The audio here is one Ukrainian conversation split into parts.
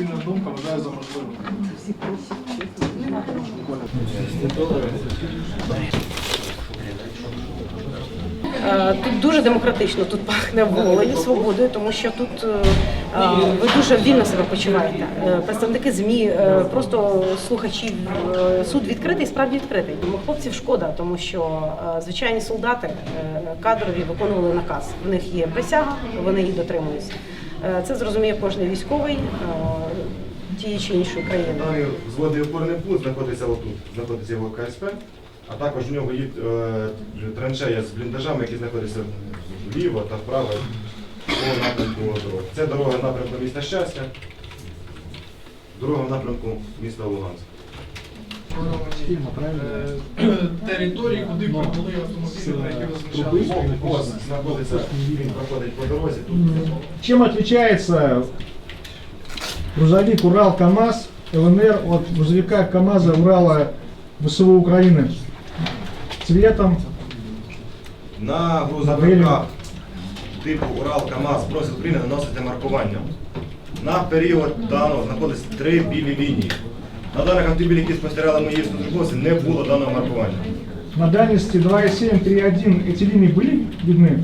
спільна думка вважаю за можливе. Е, Тут дуже демократично, тут пахне волею, свободою, тому що тут е, е, ви дуже вільно себе почуваєте. Представники ЗМІ, просто слухачі, суд відкритий, справді відкритий. Тому Хлопців шкода, тому що звичайні солдати кадрові виконували наказ. В них є присяга, вони її дотримуються. Е, Це зрозуміє кожен військовий е, тієї чи іншої країни. Взводний опорний пункт знаходиться отут, знаходиться його КСП, а також в нього є е, траншея з бліндажами, які знаходяться вліво та вправо по напрямку дороги. Це дорога напрямку міста Щастя, дорога в напрямку міста Луганськ. Е, Території, куди прибули автомобілі, на які розміщали. Ось знаходиться, він проходить по дорозі. Тут Чем отличается грузовик Урал КАМАЗ ЛНР от грузовика КАМАЗа Урала ВСУ Украины? Цветом, на грузовиках типу Урал КАМАЗ просить України наносити маркування. На період даного знаходиться три білі лінії. На даних автомобілях, які спостерігали мої службовці, не було даного маркування. на дальности 2,7, 3,1 эти линии были видны?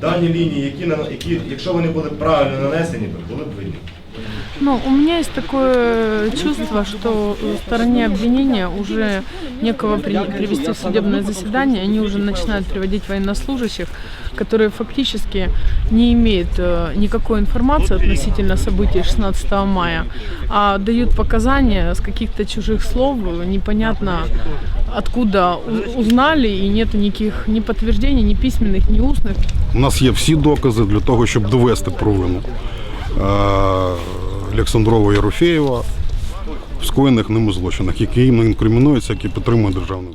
Дані лінії, які, нано- які, якщо вони були правильно нанесені, то були б видні. Ну, у меня есть такое чувство, что в стороне обвинения уже некого при- привести в судебное заседание, они уже начинают приводить военнослужащих, которые фактически не имеют э, никакой информации относительно событий 16 мая, а дают показания с каких-то чужих слов, непонятно откуда у- узнали, и нет никаких ни подтверждений, ни письменных, ни устных. У нас є всі докази для того, щоб довести провину е, Олександрова Єрофєєва в скоєних ними злочинах, які їм інкримінуються, які підтримує державний.